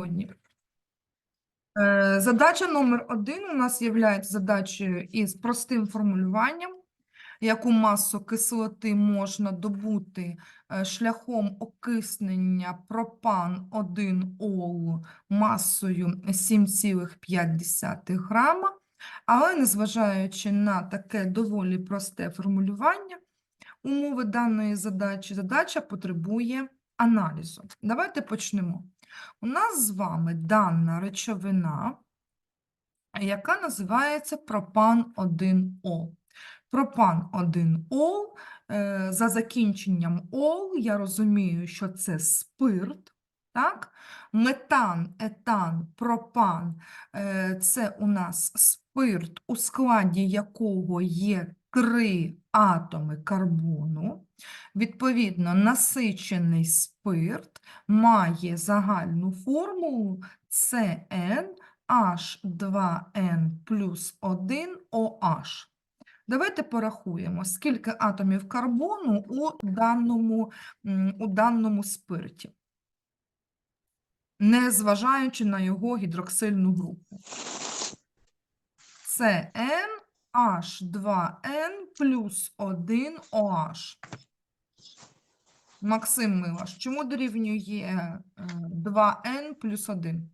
сьогодні. Е, Задача номер один у нас є задачею із простим формулюванням, яку масу кислоти можна добути е, шляхом окиснення пропан 1 олу масою 7,5 грама. Але незважаючи на таке доволі просте формулювання умови даної задачі, задача потребує аналізу. Давайте почнемо. У нас з вами дана речовина, яка називається пропан-1О. Пропан-1О, е, за закінченням ол, я розумію, що це спирт, так? Метан, етан, пропан е, – це у нас спирт, у складі якого є три атоми карбону. Відповідно, насичений спирт має загальну формулу CN H2N плюс 1 OH. Давайте порахуємо, скільки атомів карбону у даному, у даному спирті, незважаючи на його гідроксильну групу. CN H2N плюс 1 OH. Максим Милаш, чому дорівнює е, 2N плюс 1?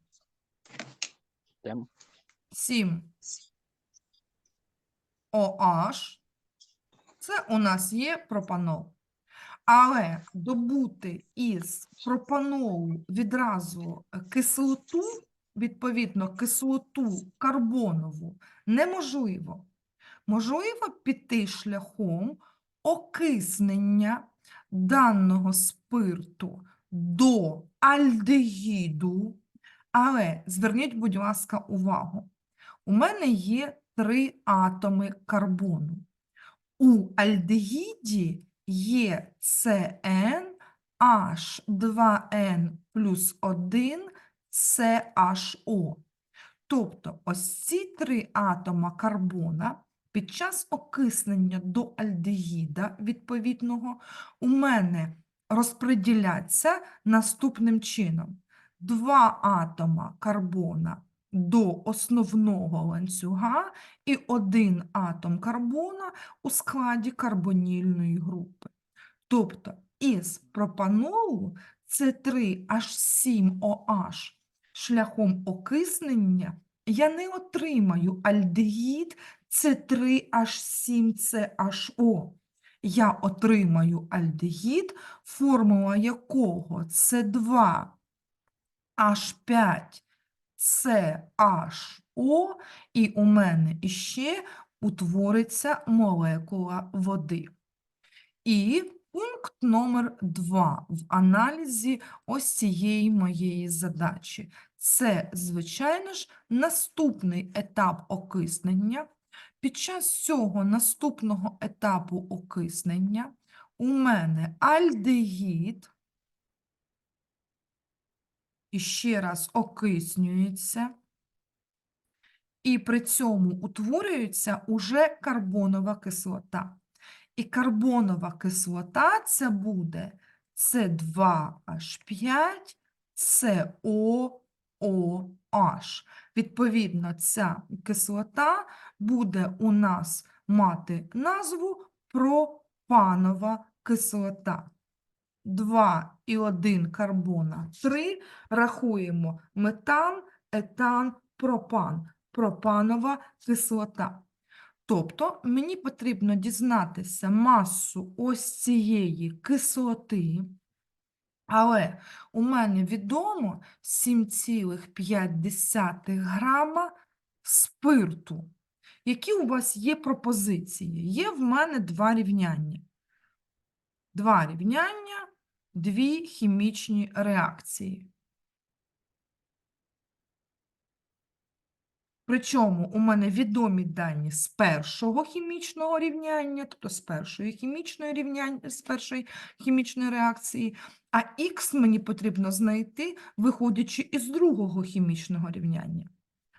7. OH. Це у нас є пропанол. Але добути із пропанолу відразу е, кислоту, відповідно, кислоту карбонову, неможливо. Можливо піти шляхом окиснення даного спирту до альдегіду, але зверніть, будь ласка, увагу. У мене є три атоми карбону. У альдегіді є CN H2N плюс 1 CHO. Тобто ось ці три атома карбона під час окиснення до альдегіда відповідного у мене розподіляться наступним чином. Два атома карбона до основного ланцюга і один атом карбона у складі карбонільної групи. Тобто із пропанолу С3H7OH шляхом окиснення я не отримаю альдегід С3H7CHO. Я отримаю альдегід, формула якого С2 H5 CHO, і у мене іще утвориться молекула води. І пункт номер 2 в аналізі ось цієї моєї задачі. Це, звичайно ж, наступний етап окиснення. Під час цього наступного етапу окиснення у мене альдегід і ще раз окиснюється, і при цьому утворюється уже карбонова кислота. І карбонова кислота це буде С2H5, COOH. Відповідно, ця кислота буде у нас мати назву пропанова кислота. 2 і 1 карбона 3, рахуємо метан, етан, пропан, пропанова кислота. Тобто мені потрібно дізнатися масу ось цієї кислоти, але у мене відомо 7,5 грама спирту. Які у вас є пропозиції? Є в мене два рівняння. Два рівняння, дві хімічні реакції. Причому у мене відомі дані з першого хімічного рівняння, тобто з першої хімічної рівняння, з першої хімічної реакції, а х мені потрібно знайти, виходячи із другого хімічного рівняння.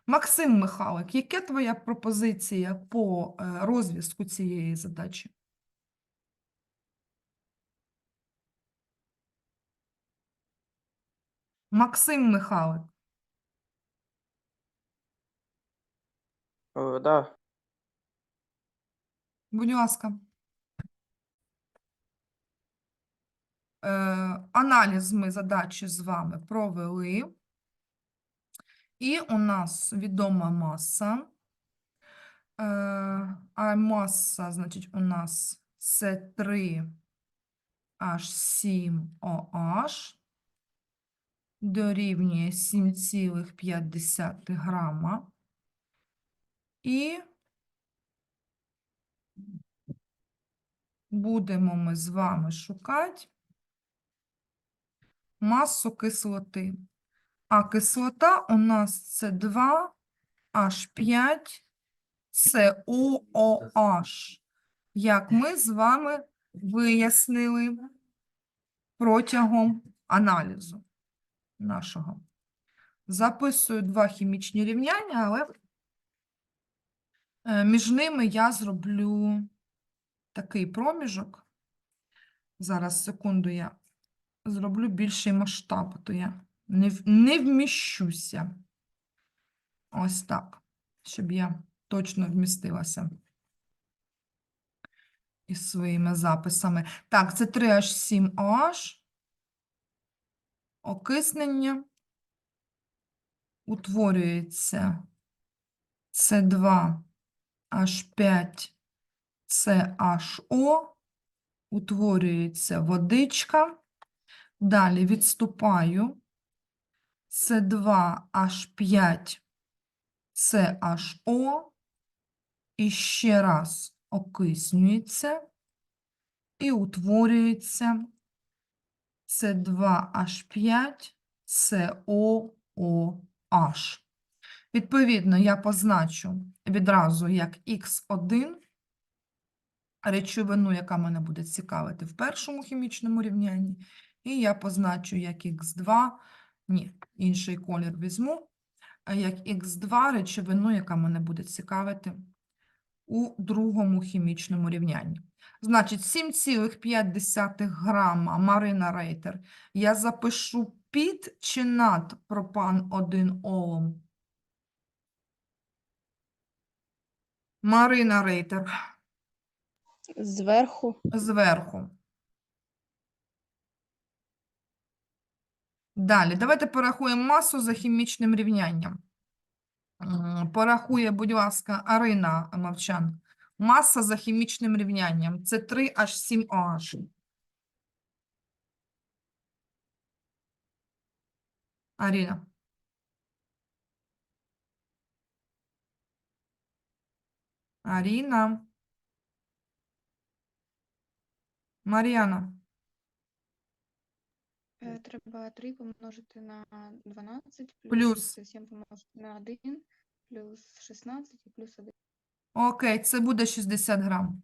Максим Михайлик, яка твоя пропозиція по е, розв'язку цієї задачі? Максим Михайлик. Е, Да, Будь ласка. Е, аналіз ми задачі з вами провели. І у нас відома маса. Е, а маса, значить, у нас це 3 H7OH дорівнює 7,5 грама. І будемо ми з вами шукати масу кислоти. А кислота у нас це 2 H5 COOH, як ми з вами вияснили протягом аналізу нашого. Записую два хімічні рівняння, але між ними я зроблю такий проміжок. Зараз, секунду, я зроблю більший масштаб, то я не, не вміщуся. Ось так, щоб я точно вмістилася із своїми записами. Так, це 3H7OH. Окиснення. Утворюється С2 H5 CHO. Утворюється водичка. Далі відступаю. С2 H5 CHO. І ще раз окиснюється. І утворюється С2H5 COOH. Відповідно, я позначу відразу як Х1 речовину, яка мене буде цікавити в першому хімічному рівнянні, і я позначу як Х2, ні, інший колір візьму, як Х2 речовину, яка мене буде цікавити у другому хімічному рівнянні. Значить, 7,5 грама Марина Рейтер я запишу під чи над пропан 1 олом? Марина Рейтер Зверху зверху. Далі, давайте порахуємо масу за хімічним рівнянням. Порахує, будь ласка, Арина Мовчан. Маса за хімічним рівнянням. Це 3H7OH. Аріна. Аріна. Мар'яна. Е, Треба 3 помножити на 12, Плюс. 7 помножити на 1, плюс 16 і плюс 1. Окей, це буде 60 грам.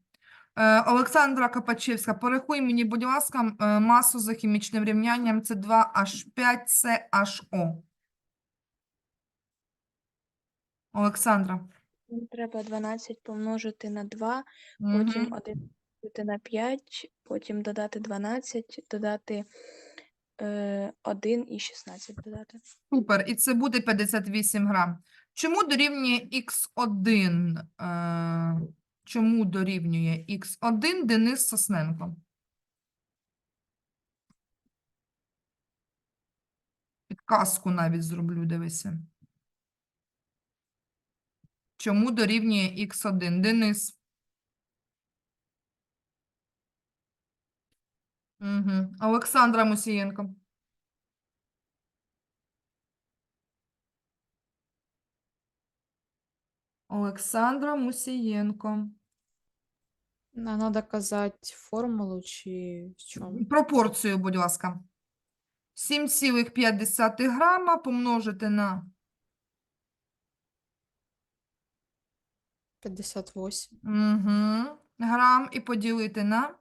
Е, Олександра Капачевська, порахуй мені, будь ласка, е, масу за хімічним рівнянням. Це 2H5CHO. Олександра. Треба 12 помножити на 2, Мгм. потім 1 помножити на 5, потім додати 12, додати е, 1 і 16 додати. Супер. І це буде 58 грам. Чому дорівнює Х1? Е, чому дорівнює Х1 Денис Сосненко? Підказку навіть зроблю, дивися. Чому дорівнює Х1? Денис. Угу. Олександра Мусієнко. Олександра Мусієнко. А надо казать формулу чи в чому? Пропорцію, будь ласка. 7,5 грама помножити на 58. угу, грам і поділити на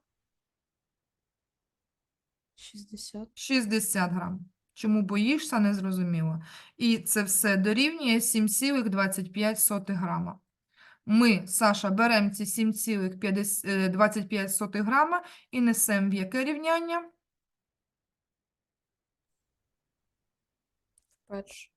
60. 60 грам. Чому боїшся, не зрозуміло. І це все дорівнює 7,25 грама. Ми, Саша, беремо ці 7,25 грама і несемо в яке рівняння? Перше.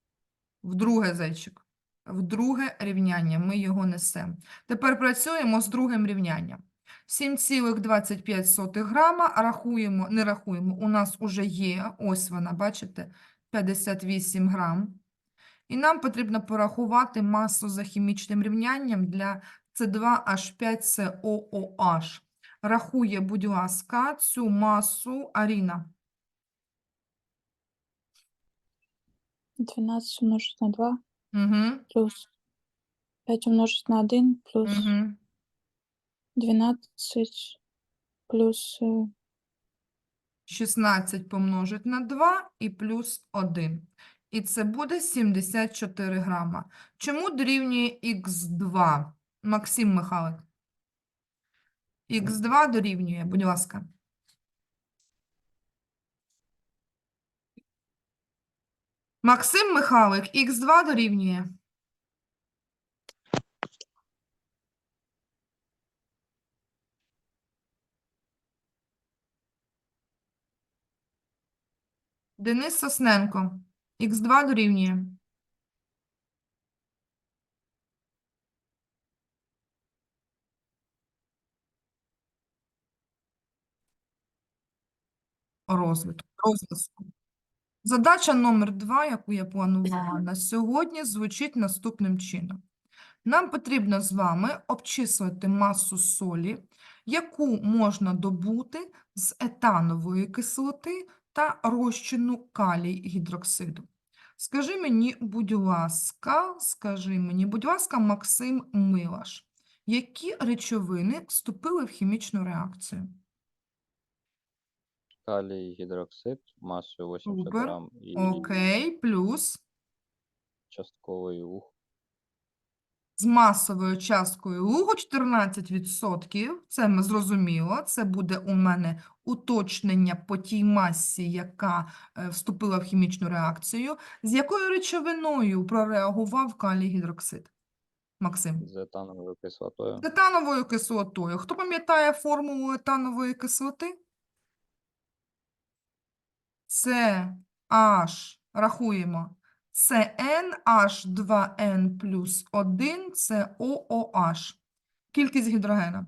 В друге зайчик. В друге рівняння. Ми його несемо. Тепер працюємо з другим рівнянням. 7,25 грама. Рахуємо, не рахуємо. У нас уже є, ось вона, бачите, 58 грам. І нам потрібно порахувати масу за хімічним рівнянням для С2H5COOH. Рахує, будь ласка, цю масу Аріна. 12 умножить на 2 Угу, плюс 5 умножить на 1 плюс угу. 12 плюс э, 16 помножить на 2 і плюс 1. І це буде 74 грама. Чому дорівнює х2? Максим Михайлик. х2 дорівнює, будь ласка. Максим Михайлик, х2 дорівнює. Денис Сосненко. Х2 дорівнює. Розвитку. Розвитку. Задача номер 2, яку я планувала на сьогодні, звучить наступним чином. Нам потрібно з вами обчислити масу солі, яку можна добути з етанової кислоти та розчину калій гідроксиду. Скажи мені, будь ласка, скажи мені, будь ласка, Максим Милаш, які речовини вступили в хімічну реакцію? Калій гідроксид масою 80 Супер. грам і Окей, плюс частковий ух. з масовою часткою лугу 14%. Це ми зрозуміло. Це буде у мене уточнення по тій масі, яка е, вступила в хімічну реакцію. З якою речовиною прореагував калій гідроксид? Максим. з етановою кислотою. З етановою кислотою. Хто пам'ятає формулу етанової кислоти? Це H, рахуємо. Це NH2N плюс 1, це OOH. Кількість гідрогена.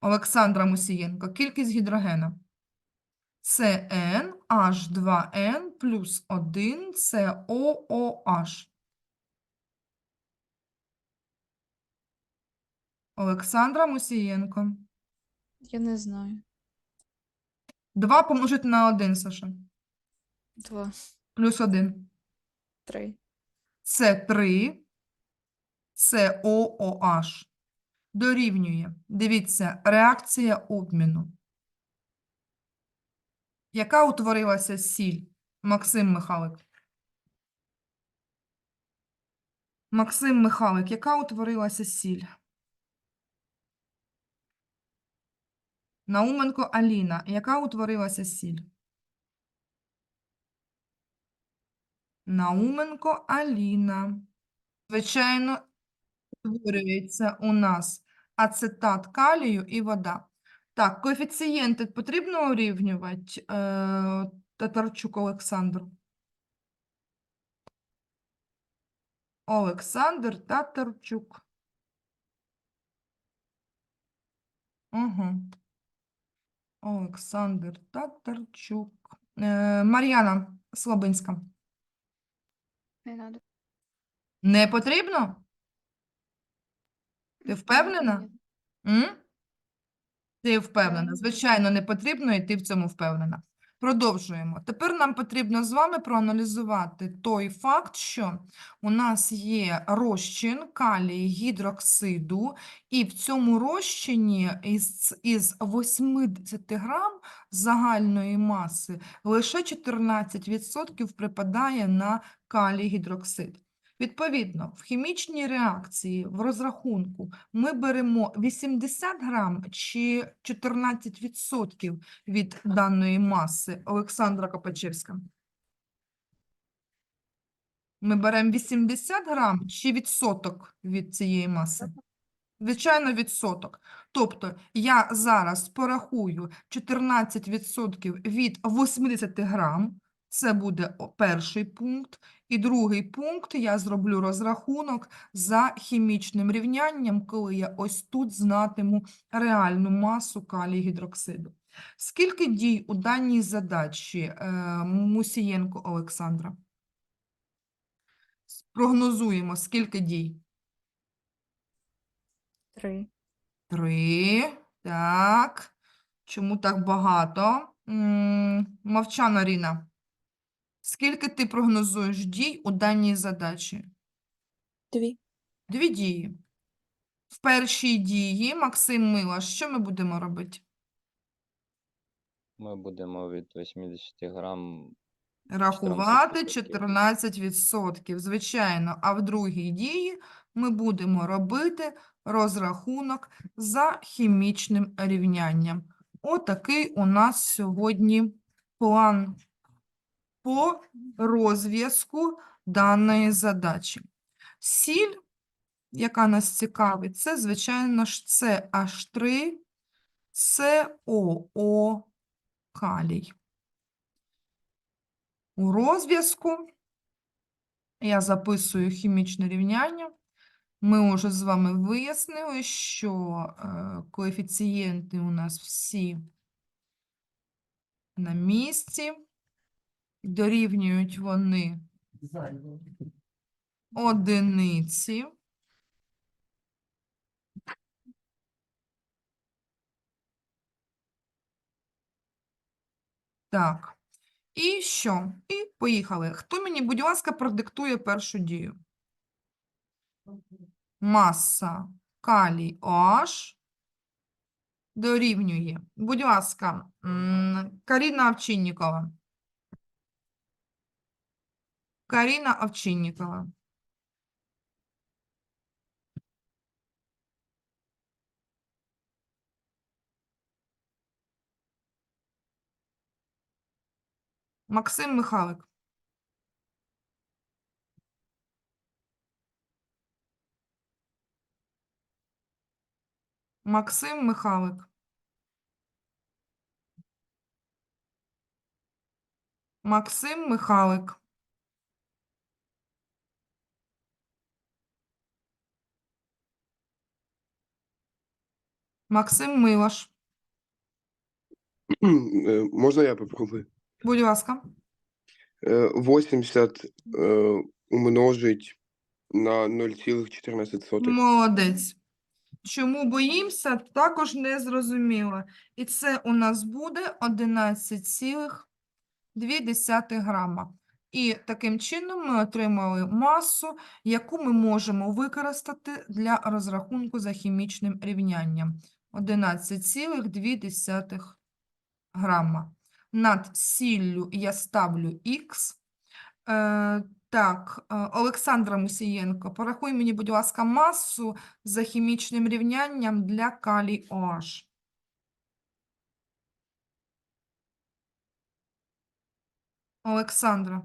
Олександра Мусієнко. Кількість гідрогена. Це NH2N плюс 1, це OOH. Олександра Мусієнко. Я не знаю. 2 помножити на 1, Саша. Два, Плюс 1. три. Це 3. Це OOH. Дорівнює. Дивіться, реакція обміну. Яка утворилася сіль? Максим Михайлик. Максим Михайлик, яка утворилася сіль? Науменко Аліна, яка утворилася сіль? Науменко Аліна. Звичайно, утворюється у нас ацетат калію і вода. Так, коефіцієнти потрібно урівнювати, е, Татарчук Олександр. Олександр Татарчук. Угу. Олександр Татарчук. Е, Мар'яна Слабинська. Не надо. Не потрібно? Ти впевнена? М? Ти впевнена. Впевнена. Звичайно, не потрібно, і ти в цьому впевнена. Продовжуємо. Тепер нам потрібно з вами проаналізувати той факт, що у нас є розчин калії гідроксиду, і в цьому розчині із, із 80 грам загальної маси лише 14% припадає на калій гідроксид. Відповідно, в хімічній реакції в розрахунку ми беремо 80 грам чи 14% від даної маси Олександра Копачевська. Ми беремо 80 грам чи відсоток від цієї маси? Звичайно, відсоток. Тобто я зараз порахую 14% від 80 грам, Це буде перший пункт. І другий пункт я зроблю розрахунок за хімічним рівнянням, коли я ось тут знатиму реальну масу калій гідроксиду. Скільки дій у даній задачі, е, Мусієнко Олександра? Прогнозуємо, скільки дій? Три. Три. Так. Чому так багато? Мовчана Ріна. Скільки ти прогнозуєш дій у даній задачі? Дві. Дві дії. В першій дії, Максим Мила, що ми будемо робити? Ми будемо від 80 грам Рахувати 14%. 14%, звичайно. А в другій дії ми будемо робити розрахунок за хімічним рівнянням. Отакий у нас сьогодні план по розв'язку даної задачі. Сіль, яка нас цікавить, це, звичайно ж, CH3, COO калій. У розв'язку я записую хімічне рівняння. Ми вже з вами вияснили, що е, коефіцієнти у нас всі на місці. Дорівнюють вони одиниці. Так. І що? І поїхали. Хто мені, будь ласка, продиктує першу дію? Маса калій OH дорівнює. Будь ласка, Каріна Овчинникова. Каріна Овчинникова. Максим Михайлик. Максим Михайлик. Максим Михайлик. Максим Милаш. Е, Можна я попробую? Будь ласка. Е, 80 е, умножить на 0,14. Молодець. Чому боїмося, також не зрозуміло. І це у нас буде 11,2 грама. І таким чином ми отримали масу, яку ми можемо використати для розрахунку за хімічним рівнянням. 11,2 грама. Над сіллю я ставлю х. Е, так, е, Олександра Мусієнко, порахуй мені, будь ласка, масу за хімічним рівнянням для калій OH. Олександра,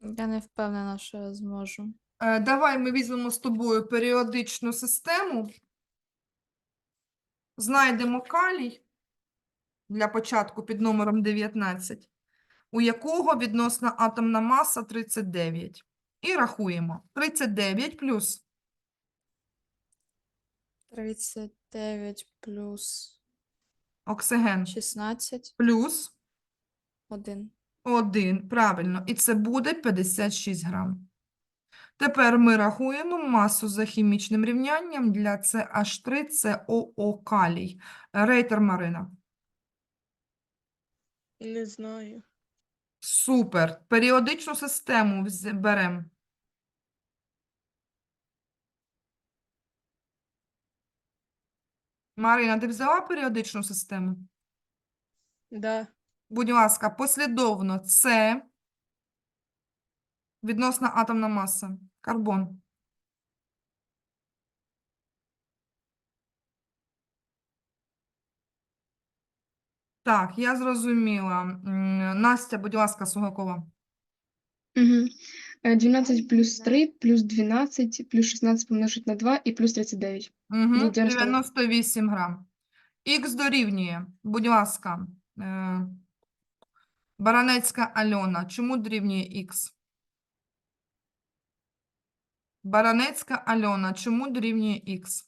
Я не впевнена, що я зможу. е, давай ми візьмемо з тобою періодичну систему. Знайдемо калій для початку під номером 19, у якого відносна атомна маса 39. І рахуємо. 39 плюс 39 плюс оксиген 16, плюс 1. 1, правильно, і це буде 56 грам. Тепер ми рахуємо масу за хімічним рівнянням для CH3 COO калій. Рейтер Марина. Не знаю. Супер. Періодичну систему беремо. Марина, ти взяла періодичну систему? Да. Будь ласка, послідовно С відносна атомна маса. Карбон. Так, я зрозуміла. Настя, будь ласка, Сугакова. Угу. 12 плюс 3 плюс 12 плюс 16 помножить на 2 і плюс 39. Угу, Ну, 98. 98 грам. Х дорівнює, будь ласка, е, Баранецька Альона, чому дорівнює х? Баранецька Альона, чому дорівнює х?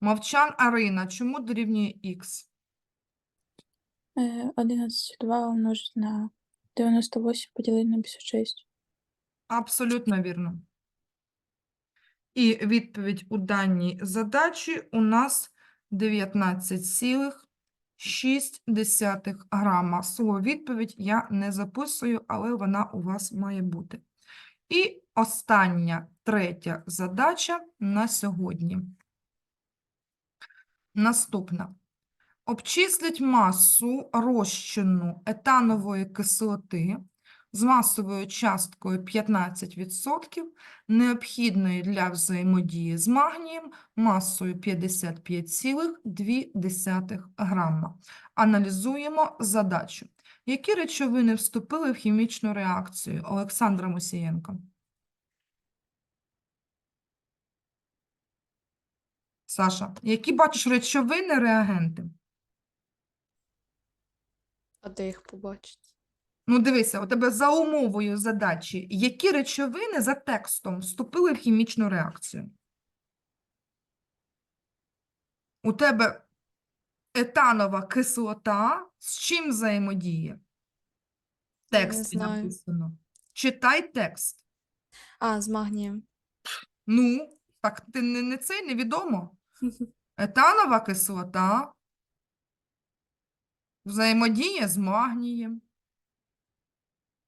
Мовчан Арина, чому дорівнює х? Е, 11,2 умножить на 98 поділити на 56. Абсолютно вірно. І відповідь у даній задачі у нас 19,6 грама. Слово відповідь я не записую, але вона у вас має бути. І остання, третя задача на сьогодні. Наступна. Обчислить масу розчину етанової кислоти з масовою часткою 15%, необхідної для взаємодії з магнієм масою 55,2 грама. Аналізуємо задачу. Які речовини вступили в хімічну реакцію? Олександра Мусієнко. Саша, які бачиш речовини, реагенти? А де їх побачити? Ну, дивися, у тебе за умовою задачі, які речовини за текстом вступили в хімічну реакцію? У тебе етанова кислота з чим взаємодіє? Знаю. написано. Читай текст. А, з магнієм. Ну, так ти не, не це невідомо. Етанова кислота взаємодіє з магнієм.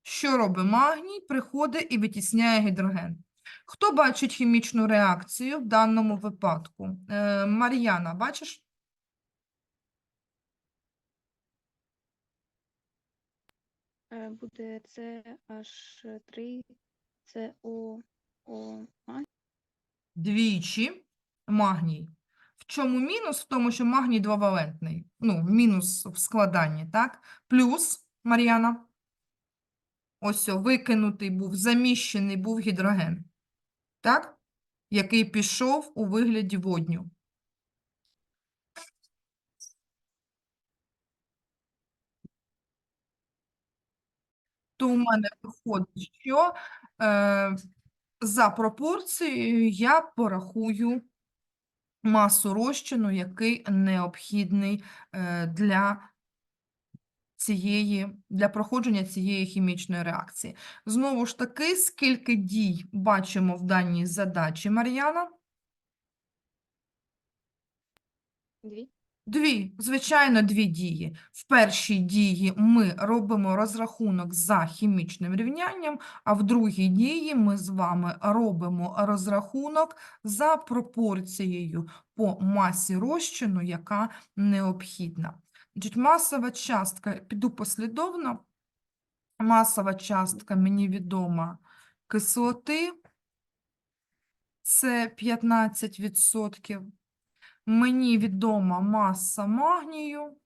Що робить магній? Приходить і витісняє гідроген. Хто бачить хімічну реакцію в даному випадку? Е, Мар'яна, бачиш? Е, Буде CH3, CO, O, а? Двічі магній. В чому мінус? В тому, що магній двовалентний. Ну, мінус в складанні, так? Плюс, Мар'яна. Ось викинутий був, заміщений був гідроген. Так? Який пішов у вигляді водню. То у мене виходить, що е, за пропорцією я порахую масу розчину, який необхідний е, для цієї, для проходження цієї хімічної реакції. Знову ж таки, скільки дій бачимо в даній задачі, Мар'яна? Дві. Дві, звичайно, дві дії. В першій дії ми робимо розрахунок за хімічним рівнянням, а в другій дії ми з вами робимо розрахунок за пропорцією по масі розчину, яка необхідна. Значить, масова частка, піду послідовно. Масова частка мені відома кислоти, це 15%. Мені відома маса магнію.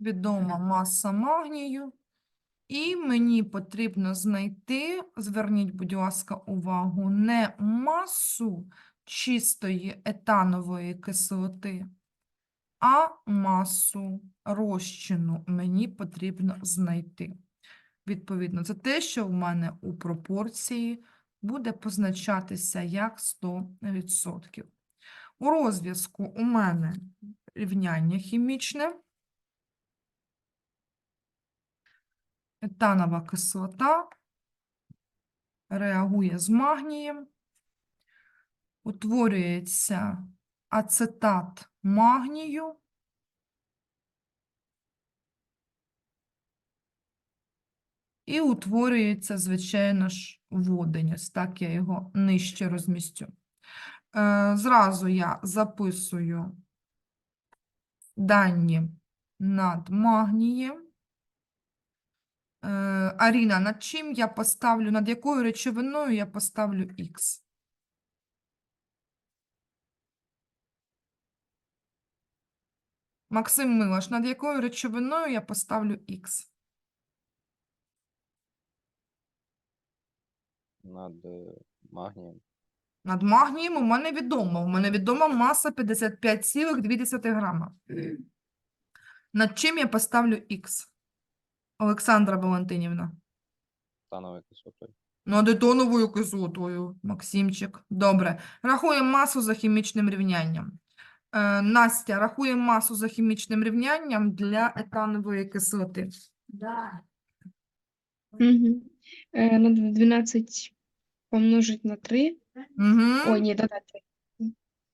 Відома маса магнію. І мені потрібно знайти, зверніть, будь ласка, увагу, не масу чистої етанової кислоти, а масу розчину мені потрібно знайти. Відповідно, це те, що в мене у пропорції буде позначатися як 100%. У розв'язку у мене рівняння хімічне. Етанова кислота реагує з магнієм. Утворюється ацетат магнію. І утворюється, звичайно ж, водень. Ось так я його нижче розмістю. Е, Зразу я записую дані над магнієм. Е, Аріна, над чим я поставлю, над якою речовиною я поставлю Х? Максим Милаш, над якою речовиною я поставлю Х? над е, магнієм. Над магнієм у мене відомо. У мене відома маса 55,2 грама. Над чим я поставлю Х? Олександра Валентинівна. Тановою кислотою. Над етоновою кислотою, Максимчик. Добре. Рахуємо масу за хімічним рівнянням. Е, Настя, рахуємо масу за хімічним рівнянням для етанової кислоти. Угу. Е, надо 12 помножить на 3. Ой, Угу. ні, додать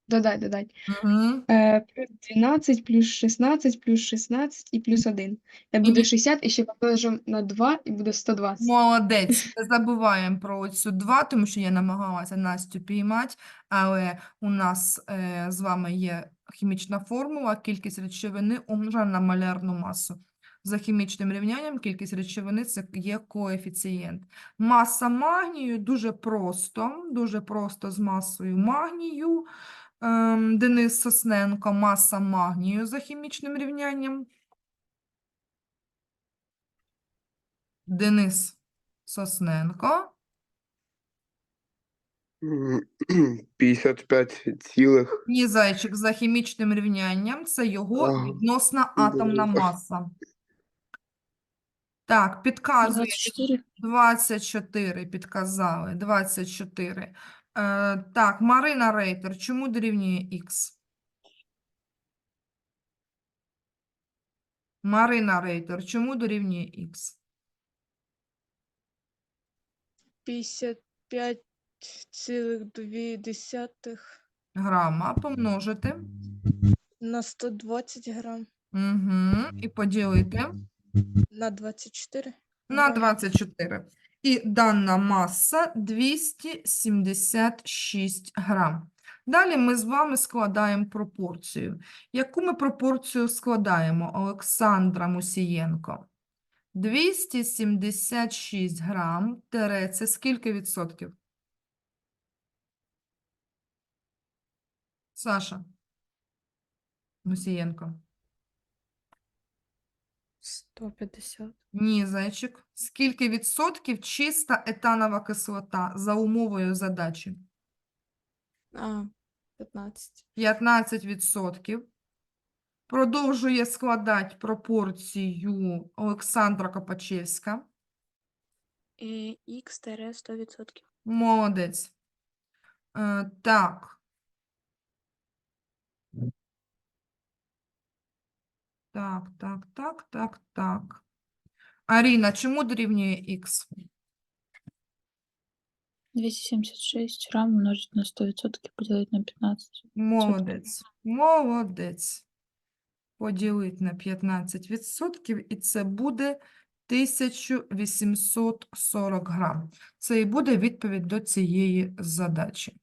3. Додать, додать. Угу. Е, плюс 12, плюс 16, плюс 16 і плюс 1. Е, Мгм. буде 60, і ще помножимо на 2, і буде 120. Молодець. Не забуваємо про оцю 2, тому що я намагалася Настю піймати, але у нас е, з вами є хімічна формула, кількість речовини умножена на малярну масу. За хімічним рівнянням кількість речовини це є коефіцієнт. Маса магнію дуже просто, дуже просто з масою магнію. Ем, Денис Сосненко, маса магнію за хімічним рівнянням. Денис Сосненко. 55 цілих. Ні, зайчик, за хімічним рівнянням це його Ага, відносна атомна маса. Так, підказує 24. 24, підказали, 24. Е, так, Марина Рейтер, чому дорівнює Х? Марина Рейтер, чому дорівнює Х? 55,2 Грама помножити. на 120 грам Угу. І поділити. на 24. на грам. 24. І дана маса 276 грам. Далі ми з вами складаємо пропорцію. Яку ми пропорцію складаємо, Олександра Мусієнко? 276 грам тире це скільки відсотків? Саша Мусієнко. 150. Ні, зайчик. Скільки відсотків чиста етанова кислота за умовою задачі? А, 15. 15 відсотків. Продовжує складати пропорцію Олександра Копачевська. Е, Х тире 100%. Молодець. Е, так. Так, так, так, так, так. Аріна, чому дорівнює Х? 276 грам умножить на 100% поделить на 15. Молодець. Молодець. Поділити на 15%, і це буде 1840 грам. Це і буде відповідь до цієї задачі.